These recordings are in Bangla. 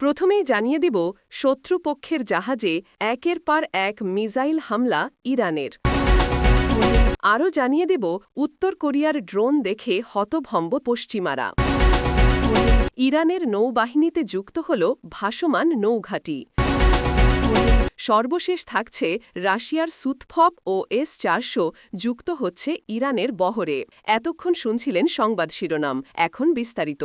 প্রথমেই জানিয়ে দেব শত্রুপক্ষের জাহাজে একের পর এক মিসাইল হামলা ইরানের। আরও জানিয়ে দেব উত্তর কোরিয়ার ড্রোন দেখে হতভম্ব পশ্চিমারা। ইরানের নৌবাহিনীতে যুক্ত হল ভাসমান নৌঘাঁটি। সর্বশেষ থাকছে রাশিয়ার সুতফপ ও এস চারশো যুক্ত হচ্ছে ইরানের বহরে। এতক্ষণ শুনছিলেন সংবাদ শিরোনাম, এখন বিস্তারিত।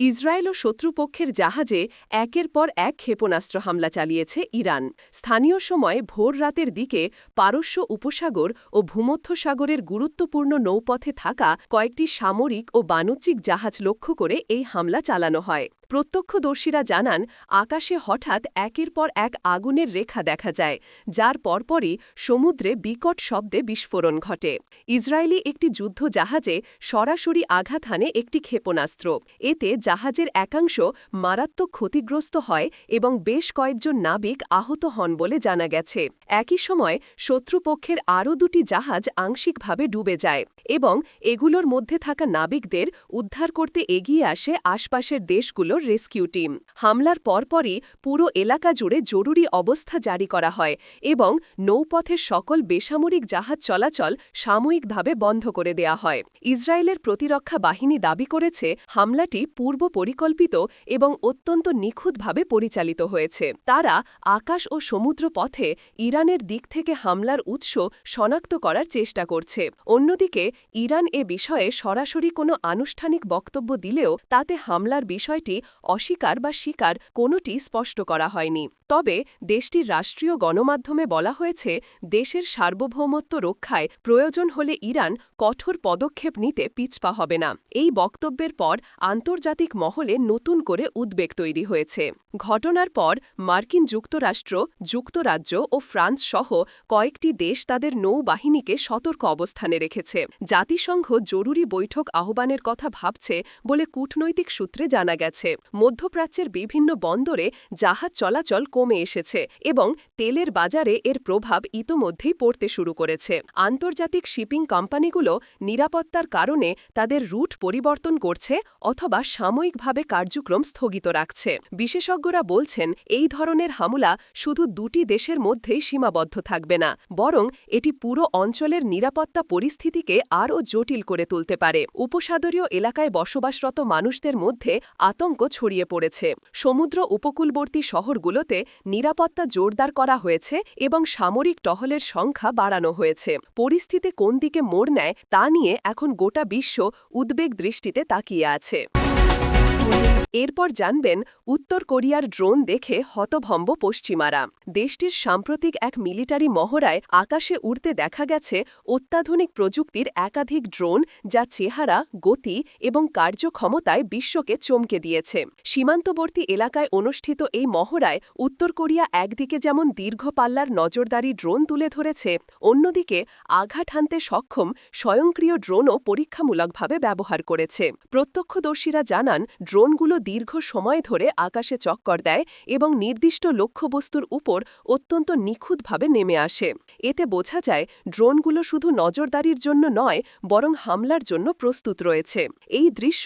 ইসরায়েল ও শত্রুপক্ষের জাহাজে একের পর এক ক্ষেপণাস্ত্র হামলা চালিয়েছে ইরান। স্থানীয় সময় ভোর রাতের দিকে পারস্য উপসাগর ও ভূমধ্যসাগরের গুরুত্বপূর্ণ নৌপথে থাকা কয়েকটি সামরিক ও বাণিজ্যিক জাহাজ লক্ষ্য করে এই হামলা চালানো হয়। প্রত্যক্ষদর্শীরা জানান, আকাশে হঠাৎ একের পর এক আগুনের রেখা দেখা যায়, যার পরপরই সমুদ্রে বিকট শব্দে বিস্ফোরণ ঘটে। ইসরায়েলি একটি যুদ্ধ জাহাজে সরাসরি আঘাত হানে একটি ক্ষেপণাস্ত্র। এতে জাহাজের একাংশ মারাত্মক ক্ষতিগ্রস্ত হয় এবং বেশ কয়েকজন নাবিক আহত হন বলে জানা গেছে। একই সময় শত্রুপক্ষের আরও দুটি জাহাজ আংশিকভাবে ডুবে যায় এবং এগুলোর মধ্যে থাকা নাবিকদের উদ্ধার করতে এগিয়ে আসে আশপাশের দেশগুলোর রেস্কিউ টিম। হামলার পরপরই পুরো এলাকা জুড়ে জরুরি অবস্থা জারি করা হয় এবং নৌপথের সকল বেসামরিক জাহাজ চলাচল সাময়িকভাবে বন্ধ করে দেয়া হয়। ইসরায়েলের প্রতিরক্ষা বাহিনী দাবি করেছে, হামলাটি পূর্ব পরিকল্পিত এবং অত্যন্ত নিখুঁতভাবে পরিচালিত হয়েছে। তারা আকাশ ও সমুদ্র পথে ইরানের দিক থেকে হামলার উৎস শনাক্ত করার চেষ্টা করছে। অন্যদিকে, ইরান এ বিষয়ে সরাসরি কোনো আনুষ্ঠানিক বক্তব্য দিলেও তাতে হামলার বিষয়টি অস্বীকার বা স্বীকার কোনোটি স্পষ্ট করা হয়নি। তবে, দেশটির রাষ্ট্রীয় গণমাধ্যমে বলা হয়েছে, দেশের সার্বভৌমত্ব রক্ষায় প্রয়োজন হলে ইরান কঠোর পদক্ষেপ নিতে পিছপা হবে না। এই বক্তব্যের পর আন্তর্জাতিক মহলে নতুন করে উদ্বেগ তৈরি হয়েছে। ঘটনার পর মার্কিন যুক্তরাষ্ট্র, যুক্তরাজ্য ও ফ্রান্স সহ কয়েকটি দেশ তাদের নৌবাহিনীকে সতর্ক অবস্থানে রেখেছে। জাতিসংঘ জরুরি বৈঠক আহ্বানের কথা ভাবছে বলে কূটনৈতিক সূত্রে জানা গেছে। মধ্যপ্রাচ্যের বিভিন্ন বন্দরে জাহাজ চলাচল কমে এসেছে এবং তেলের বাজারে এর প্রভাব ইতোমধ্যেই পড়তে শুরু করেছে। আন্তর্জাতিক শিপিং কোম্পানিগুলো নিরাপত্তার কারণে তাদের রুট পরিবর্তন করছে অথবা সাময়িকভাবে কার্যক্রম স্থগিত রাখছে। বিশেষজ্ঞরা বলছেন, এই ধরনের হামলা শুধু দুটি দেশের মধ্যেই সীমাবদ্ধ থাকবে না, বরং এটি পুরো অঞ্চলের নিরাপত্তা পরিস্থিতিকে আরও জটিল করে তুলতে পারে। উপসাগরীয় এলাকায় বসবাসরত মানুষদের মধ্যে আতঙ্ক ছড়িয়ে পড়েছে। সমুদ্র উপকূলবর্তী শহরগুলোতে নিরাপত্তা জোরদার করা হয়েছে এবং সামরিক টহলের সংখ্যা বাড়ানো হয়েছে। পরিস্থিতি কোন দিকে মোড় নেয় তা নিয়ে এখন গোটা বিশ্ব উদ্বেগ দৃষ্টিতে তাকিয়ে আছে। এরপর জানবেন, উত্তর কোরিয়ার ড্রোন দেখে হতভম্ব পশ্চিমারা। দেশটির সাম্প্রতিক এক মিলিটারি মহড়ায় আকাশে উড়তে দেখা গেছে অত্যাধুনিক প্রযুক্তির একাধিক ড্রোন যা চেহারা, গতি এবং কার্যক্ষমতায় বিশ্বকে চমকে দিয়েছে। সীমান্তবর্তী এলাকায় অনুষ্ঠিত এই মহড়ায় উত্তর কোরিয়া একদিকে যেমন দীর্ঘ পাল্লার নজরদারি ড্রোন তুলে ধরেছে, অন্যদিকে আঘাত হানতে সক্ষম স্বয়ংক্রিয় ড্রোনও পরীক্ষামূলকভাবে ব্যবহার করেছে। প্রত্যক্ষদর্শীরা জানান ড্রোনগুলো দীর্ঘ সময় ধরে আকাশে চক্কর দেয় এবং নির্দিষ্ট লক্ষ্যবস্তুর উপর অত্যন্ত নিখুঁতভাবে নেমে আসে। এতে বোঝা যায়, ড্রোনগুলো শুধু নজরদারির জন্য নয়, বরং হামলার জন্য প্রস্তুত রয়েছে। এই দৃশ্য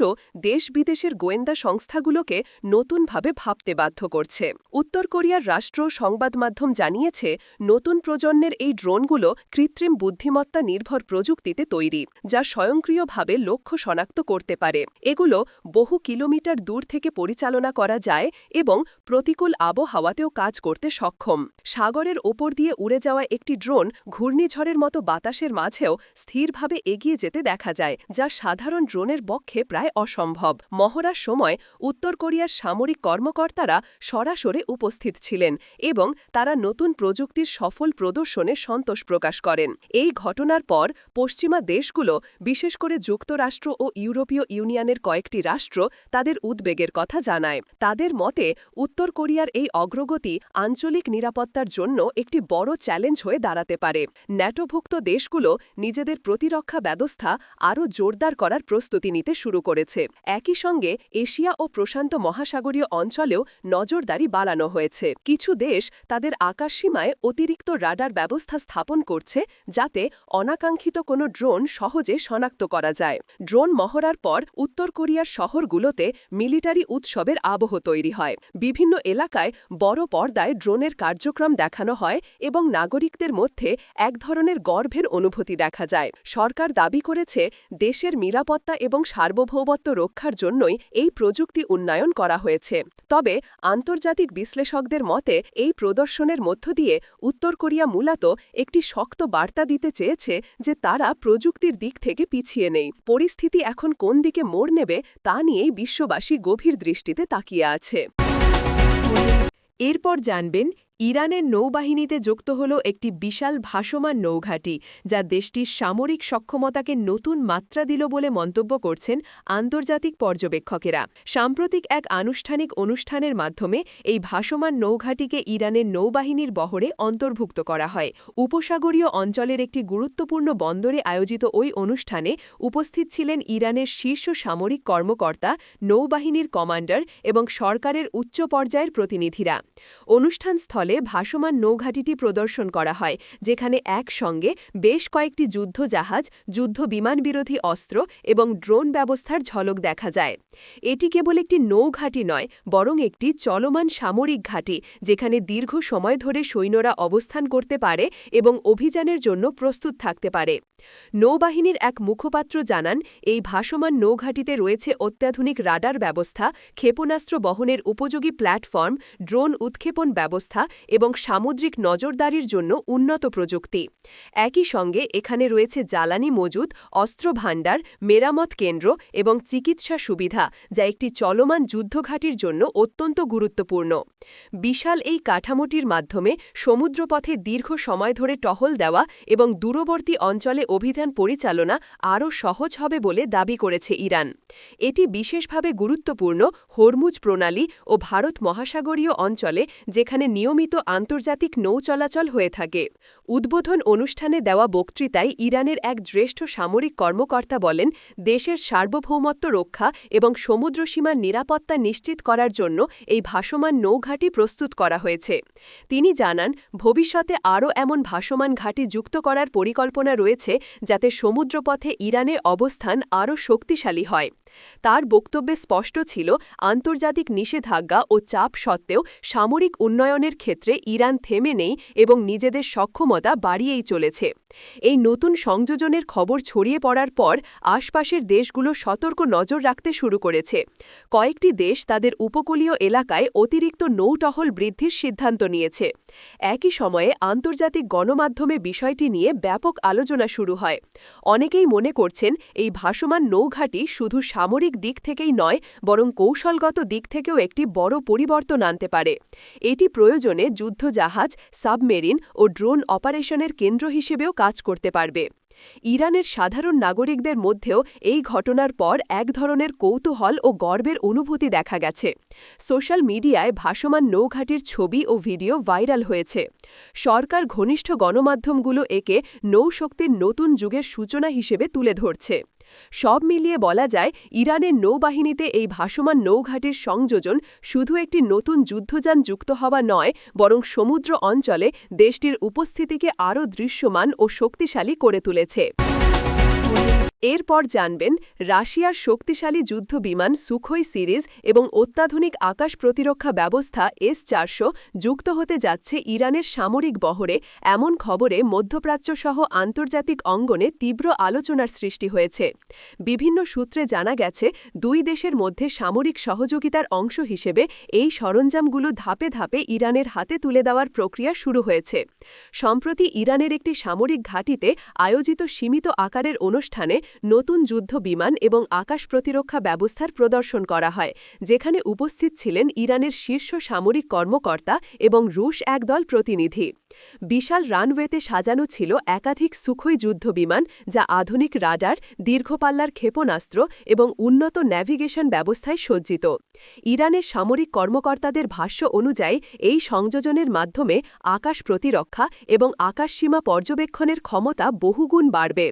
দেশ বিদেশের গোয়েন্দা সংস্থাগুলোকে নতুনভাবে ভাবতে বাধ্য করছে। উত্তর কোরিয়ার রাষ্ট্র সংবাদ মাধ্যম জানিয়েছে, নতুন প্রজন্মের এই ড্রোনগুলো কৃত্রিম বুদ্ধিমত্তা নির্ভর প্রযুক্তিতে তৈরি, যা স্বয়ংক্রিয়ভাবে লক্ষ্য শনাক্ত করতে পারে। এগুলো বহু কিলোমিটার দূর থেকে পরিচালনা করা যায় এবং প্রতিকূল আবহাওয়াতেও কাজ করতে সক্ষম। সাগরের ওপর দিয়ে উড়ে যাওয়া একটি ড্রোন ঘূর্ণিঝড়ের মতো বাতাসের মাঝেও স্থিরভাবে এগিয়ে যেতে দেখা যায়, যা সাধারণ ড্রোনের পক্ষে প্রায় অসম্ভব। মহড়ার সময় উত্তর কোরিয়ার সামরিক কর্মকর্তারা সরাসরি উপস্থিত ছিলেন এবং তারা নতুন প্রযুক্তির সফল প্রদর্শনে সন্তোষ প্রকাশ করেন। এই ঘটনার পর পশ্চিমা দেশগুলো, বিশেষ করে যুক্তরাষ্ট্র ও ইউরোপীয় ইউনিয়নের কয়েকটি রাষ্ট্র, তাদের উদ্বেগের কথা জানায়। তাদের মতে, উত্তর কোরিয়ার এই অগ্রগতি আঞ্চলিক নিরাপত্তার জন্য একটি বড় চ্যালেঞ্জ হয়ে দাঁড়াতে পারে। ন্যাটোভুক্ত দেশগুলো নিজেদের প্রতিরক্ষা ব্যবস্থা আরও জোরদার করার প্রস্তুতি নিতে শুরু করেছে। একই সঙ্গে, এশিয়া ও প্রশান্ত মহাসাগরীয় অঞ্চলেও নজরদারি বাড়ানো হয়েছে। কিছু দেশ তাদের আকাশসীমায় অতিরিক্ত রাডার ব্যবস্থা স্থাপন করছে, যাতে অনাকাঙ্ক্ষিত কোনো ড্রোন সহজে শনাক্ত করা যায়। ড্রোন মহড়ার পর, উত্তর কোরিয়ার শহরগুলোতে মিলিটারি উৎসবের আবহ তৈরি হয়। বিভিন্ন এলাকায় বড় পর্দায় ড্রোনের কার্যক্রম দেখানো হয় এবং নাগরিকদের মধ্যে এক ধরনের গর্ভের অনুভূতি দেখা যায়। সরকার দাবি করেছে, দেশের নিরাপত্তা এবং সার্বভৌমত্ব রক্ষার জন্যই এই প্রযুক্তি উন্নয়ন করা হয়েছে। তবে আন্তর্জাতিক বিশ্লেষকদের মতে, এই প্রদর্শনের মধ্য দিয়ে উত্তর কোরিয়া মূলত একটি শক্ত বার্তা দিতে চেয়েছে যে তারা প্রযুক্তির দিক থেকে পিছিয়ে নেই। পরিস্থিতি এখন কোন দিকে মোড় নেবে তা নিয়েই বিশ্ববাসী গভীর দৃষ্টিতে তাকিয়ে আছে। এরপর জানবেন ইরানের নৌবাহিনীতে যুক্ত হল একটি বিশাল ভাসমান নৌঘাঁটি, যা দেশটির সামরিক সক্ষমতাকে নতুন মাত্রা দিল বলে মন্তব্য করছেন আন্তর্জাতিক পর্যবেক্ষকেরা। সাম্প্রতিক এক আনুষ্ঠানিক অনুষ্ঠানের মাধ্যমে এই ভাসমান নৌঘাঁটিকে ইরানের নৌবাহিনীর বহরে অন্তর্ভুক্ত করা হয়। উপসাগরীয় অঞ্চলের একটি গুরুত্বপূর্ণ বন্দরে আয়োজিত ওই অনুষ্ঠানে উপস্থিত ছিলেন ইরানের শীর্ষ সামরিক কর্মকর্তা, নৌবাহিনীর কমান্ডার এবং সরকারের উচ্চ পর্যায়ের প্রতিনিধিরা। অনুষ্ঠানস্থলে ভাসমান নৌঘাটিটি প্রদর্শন করা হয়, যেখানে একসঙ্গে বেশ কয়েকটি যুদ্ধজাহাজ যুদ্ধ বিমানবিরোধী অস্ত্র এবং ড্রোন ব্যবস্থার ঝলক দেখা যায়। এটি কেবল একটি নৌঘাটি নয়, বরং একটি চলমান সামরিক ঘাঁটি, যেখানে দীর্ঘ সময় ধরে সৈন্যরা অবস্থান করতে পারে এবং অভিযানের জন্য প্রস্তুত থাকতে পারে। নৌবাহিনীর এক মুখপাত্র জানান, এই ভাসমান নৌঘাটিতে রয়েছে অত্যাধুনিক রাডার ব্যবস্থা, ক্ষেপণাস্ত্র বহনের উপযোগী প্ল্যাটফর্ম, ড্রোন উৎক্ষেপণ ব্যবস্থা এবং সামুদ্রিক নজরদারির জন্য উন্নত প্রযুক্তি। একই সঙ্গে এখানে রয়েছে জ্বালানি মজুদ অস্ত্র ভাণ্ডার মেরামত কেন্দ্র এবং চিকিৎসা সুবিধা, যা একটি চলমান যুদ্ধঘাটির জন্য অত্যন্ত গুরুত্বপূর্ণ। বিশাল এই কাঠামোটির মাধ্যমে সমুদ্রপথে দীর্ঘ সময় ধরে টহল দেওয়া এবং দূরবর্তী অঞ্চলে অভিযান পরিচালনা আরও সহজ হবে বলে দাবি করেছে ইরান। এটি বিশেষভাবে গুরুত্বপূর্ণ হরমুজ প্রণালী ও ভারত মহাসাগরীয় অঞ্চলে যেখানে নিয়মিত আন্তর্জাতিক নৌ চলাচল হয়ে থাকে। উদ্বোধন অনুষ্ঠানে দেওয়া বক্তৃতায় ইরানের এক জ্যেষ্ঠ সামরিক কর্মকর্তা বলেন, দেশের সার্বভৌমত্ব রক্ষা এবং সমুদ্রসীমার নিরাপত্তা নিশ্চিত করার জন্য এই ভাসমান নৌঘাটি প্রস্তুত করা হয়েছে। তিনি জানান, ভবিষ্যতে আরও এমন ভাসমান ঘাঁটি যুক্ত করার পরিকল্পনা রয়েছে যাতে সমুদ্রপথে ইরানের অবস্থান আরও শক্তিশালী হয়। তার বক্তব্যে স্পষ্ট ছিল, আন্তর্জাতিক নিষেধাজ্ঞা ও চাপ সত্ত্বেও সামরিক উন্নয়নের ক্ষেত্রে ইরান থেমে নেই এবং নিজেদের সক্ষমতা বাড়িয়েই চলেছে। এই নতুন সংযোজনের খবর ছড়িয়ে পড়ার পর আশপাশের দেশগুলো সতর্ক নজর রাখতে শুরু করেছে। কয়েকটি দেশ তাদের উপকূলীয় এলাকায় অতিরিক্ত নৌটহল বৃদ্ধির সিদ্ধান্ত নিয়েছে। একই সময়ে আন্তর্জাতিক গণমাধ্যমে বিষয়টি নিয়ে ব্যাপক আলোচনা শুরু হয়। অনেকেই মনে করছেন, এই ভাসমান নৌঘাটি শুধু সামরিক দিক থেকেই নয়, বরং কৌশলগত দিক থেকেও একটি বড় পরিবর্তন আনতে পারে। এটি প্রয়োজনে যুদ্ধজাহাজ, সাবমেরিন ও ড্রোন অপারেশনের কেন্দ্র হিসেবেও কাজ করতে পারবে। ইরানের সাধারণ নাগরিকদের মধ্যেও এই ঘটনার পর এক ধরনের কৌতূহল ও গর্বের অনুভূতি দেখা গেছে। সোশ্যাল মিডিয়ায় ভাসমান নৌঘাটির ছবি ও ভিডিও ভাইরাল হয়েছে। সরকার ঘনিষ্ঠ গণমাধ্যমগুলো একে নৌশক্তির নতুন যুগের সূচনা হিসেবে তুলে ধরছে। সব মিলিয়ে বলা যায়, ইরানের নৌবাহিনীতে এই ভাসমান নৌঘাটির সংযোজন শুধু একটি নতুন যুদ্ধযান যুক্ত হওয়া নয়, বরং সমুদ্র অঞ্চলে দেশটির উপস্থিতিকে আরও দৃশ্যমান ও শক্তিশালী করে তুলেছে। এরপর জানবেন রাশিয়ার শক্তিশালী যুদ্ধ বিমান সুখই সিরিজ এবং অত্যাধুনিক আকাশ প্রতিরক্ষা ব্যবস্থা এস চারশো যুক্ত হতে যাচ্ছে ইরানের সামরিক বহরে, এমন খবরে মধ্যপ্রাচ্যসহ আন্তর্জাতিক অঙ্গনে তীব্র আলোচনার সৃষ্টি হয়েছে। বিভিন্ন সূত্রে জানা গেছে, দুই দেশের মধ্যে সামরিক সহযোগিতার অংশ হিসেবে এই সরঞ্জামগুলো ধাপে ধাপে ইরানের হাতে তুলে দেওয়ার প্রক্রিয়া শুরু হয়েছে। সম্প্রতি ইরানের একটি সামরিক ঘাঁটিতে আয়োজিত সীমিত আকারের অনুষ্ঠানে নতুন যুদ্ধ বিমান এবং আকাশ প্রতিরক্ষা ব্যবস্থার প্রদর্শন করা হয়, যেখানে উপস্থিত ছিলেন ইরানের শীর্ষ সামরিক কর্মকর্তা এবং রুশ একদল প্রতিনিধি। বিশাল রানওয়েতে সাজানো ছিল একাধিক সুখই যুদ্ধ বিমান যা আধুনিক রাডার, দীর্ঘপাল্লার ক্ষেপণাস্ত্র এবং উন্নত ন্যাভিগেশন ব্যবস্থায় সজ্জিত। ইরানের সামরিক কর্মকর্তাদের ভাষ্য অনুযায়ী, এই সংযোজনের মাধ্যমে আকাশ প্রতিরক্ষা এবং আকাশসীমা পর্যবেক্ষণের ক্ষমতা বহুগুণ বাড়বে।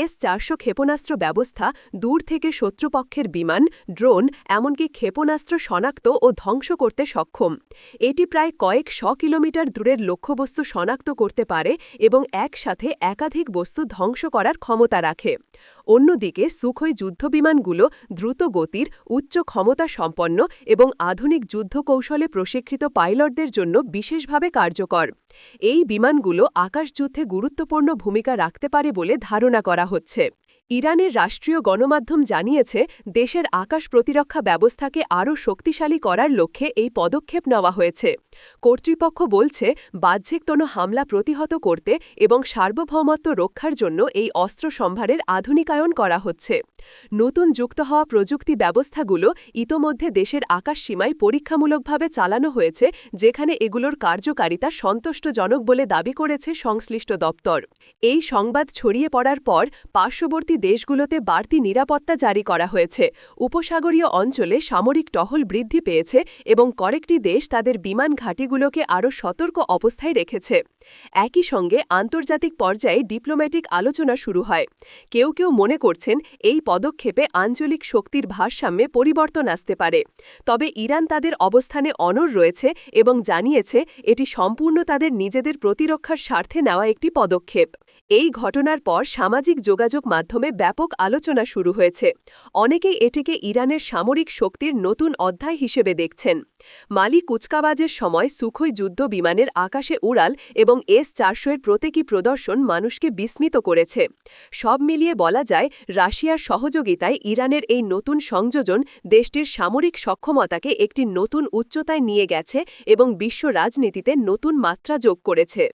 এস চারশো ক্ষেপণাস্ত্র ব্যবস্থা, দূর থেকে শত্রুপক্ষের বিমান, ড্রোন, এমনকি ক্ষেপণাস্ত্র শনাক্ত ও ধ্বংস করতে সক্ষম। এটি প্রায় কয়েক শ কিলোমিটার দূরের লক্ষ্যবস্তু বস্তু শনাক্ত করতে পারে এবং একসাথে একাধিক বস্তু ধ্বংস করার ক্ষমতা রাখে। অন্যদিকে, সুখই যুদ্ধবিমানগুলো দ্রুত গতির উচ্চ ক্ষমতা সম্পন্ন এবং আধুনিক যুদ্ধ কৌশলে প্রশিক্ষিত পাইলটদের জন্য বিশেষভাবে কার্যকর। এই বিমানগুলো আকাশযুদ্ধে গুরুত্বপূর্ণ ভূমিকা রাখতে পারে বলে ধারণা করা হচ্ছে। ইরানের রাষ্ট্রীয় গণমাধ্যম জানিয়েছে, দেশের আকাশ প্রতিরক্ষা ব্যবস্থাকে আরও শক্তিশালী করার লক্ষ্যে এই পদক্ষেপ নেওয়া হয়েছে। কর্তৃপক্ষ বলছে, বাহ্যিক কোনো হামলা প্রতিহত করতে এবং সার্বভৌমত্ব রক্ষার জন্য এই অস্ত্র সম্ভারের আধুনিকায়ন করা হচ্ছে। নতুন যুক্ত হওয়া প্রযুক্তি ব্যবস্থাগুলো ইতোমধ্যে দেশের আকাশ সীমায় পরীক্ষামূলকভাবে চালানো হয়েছে, যেখানে এগুলোর কার্যকারিতা সন্তুষ্টজনক বলে দাবি করেছে সংশ্লিষ্ট দপ্তর। এই সংবাদ ছড়িয়ে পড়ার পর পার্শ্ববর্তী দেশগুলোতে বাড়তি নিরাপত্তা জারি করা হয়েছে। উপসাগরীয় অঞ্চলে সামরিক টহল বৃদ্ধি পেয়েছে এবং কয়েকটি দেশ তাদের বিমান ঘাঁটিগুলোকে আরও সতর্ক অবস্থায় রেখেছে। একই সঙ্গে আন্তর্জাতিক পর্যায়ে ডিপ্লোম্যাটিক আলোচনা শুরু হয়। কেউ কেউ মনে করছেন এই পদক্ষেপে আঞ্চলিক শক্তির ভারসাম্যে পরিবর্তন আসতে পারে। তবে ইরান তাদের অবস্থানে অনড় রয়েছে এবং জানিয়েছে এটি সম্পূর্ণ তাদের নিজেদের প্রতিরক্ষার স্বার্থে নেওয়া একটি পদক্ষেপ। এই ঘটনার পর সামাজিক যোগাযোগ মাধ্যমে ব্যাপক আলোচনা শুরু হয়েছে। অনেকেই এটিকে ইরানের সামরিক শক্তির নতুন অধ্যায় হিসেবে দেখছেন। মালি কুচকাবাজের সময় সুখই যুদ্ধ বিমানের আকাশে উড়াল এবং এস চারশো এর প্রতীকী প্রদর্শন মানুষকে বিস্মিত করেছে। সব মিলিয়ে বলা যায়, রাশিয়ার সহযোগিতায় ইরানের এই নতুন সংযোজন দেশটির সামরিক সক্ষমতাকে একটি নতুন উচ্চতায় নিয়ে গেছে এবং বিশ্ব রাজনীতিতে নতুন মাত্রা যোগ করেছে।